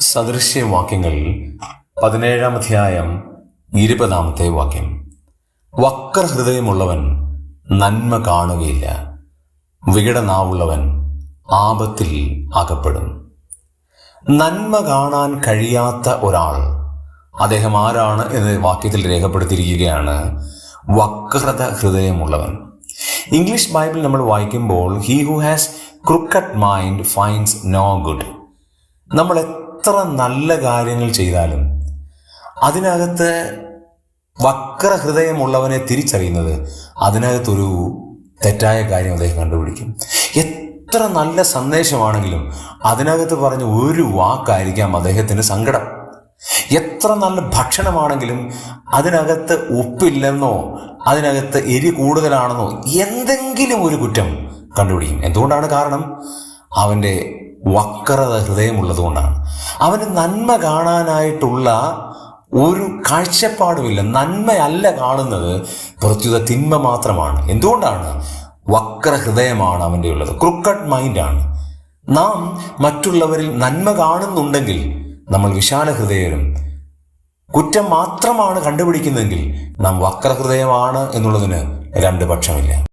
സദൃശ്യവാക്യങ്ങളിൽ പതിനേഴാം അധ്യായം ഇരുപതാമത്തെ വാക്യം. വക്രഹൃദയമുള്ളവൻ നന്മ കാണുകയില്ല. വികടനാവുള്ളവൻ ആപത്തിൽ അകപ്പെടും. നന്മ കാണാൻ കഴിയാത്ത ഒരാൾ അദ്ദേഹം ആരാണ് എന്ന് വാക്യത്തിൽ രേഖപ്പെടുത്തിയിരിക്കുകയാണ്. വക്രത ഹൃദയമുള്ളവൻ. ഇംഗ്ലീഷ് ബൈബിൾ നമ്മൾ വായിക്കുമ്പോൾ he who has cricket mind finds no good നമ്മൾ എത്ര നല്ല കാര്യങ്ങൾ ചെയ്താലും അതിനകത്ത് വക്രഹൃദയമുള്ളവനെ തിരിച്ചറിയുന്നത് അതിനകത്തൊരു തെറ്റായ കാര്യം അദ്ദേഹം കണ്ടുപിടിക്കും. എത്ര നല്ല സന്ദേശമാണെങ്കിലും അതിനകത്ത് പറഞ്ഞ ഒരു വാക്കായിരിക്കാം അദ്ദേഹത്തിന് സങ്കടം. എത്ര നല്ല ഭക്ഷണമാണെങ്കിലും അതിനകത്ത് ഉപ്പില്ലെന്നോ അതിനകത്ത് എരി കൂടുതലാണെന്നോ എന്തെങ്കിലും ഒരു കുറ്റം കണ്ടുപിടിക്കും. എന്തുകൊണ്ടാണ് കാരണം? അവന്റെ വക്രത ഹൃദയമുള്ളതുകൊണ്ടാണ്. അവന് നന്മ കാണാനായിട്ടുള്ള ഒരു കാഴ്ചപ്പാടുമില്ല. നന്മയല്ല കാണുന്നത് പ്രത്യുത തിന്മ മാത്രമാണ്. എന്തുകൊണ്ടാണ്? വക്ര ഹൃദയമാണ് അവന്റെ ഉള്ളത്. ക്രിക്കറ്റ് മൈൻഡാണ്. നാം മറ്റുള്ളവരിൽ നന്മ കാണുന്നുണ്ടെങ്കിൽ നമ്മൾ വിശാല ഹൃദയരും കുറ്റം മാത്രമാണ് കണ്ടുപിടിക്കുന്നതെങ്കിൽ നാം വക്രഹൃദയമാണ് എന്നുള്ളതിന് രണ്ട് പക്ഷമില്ല.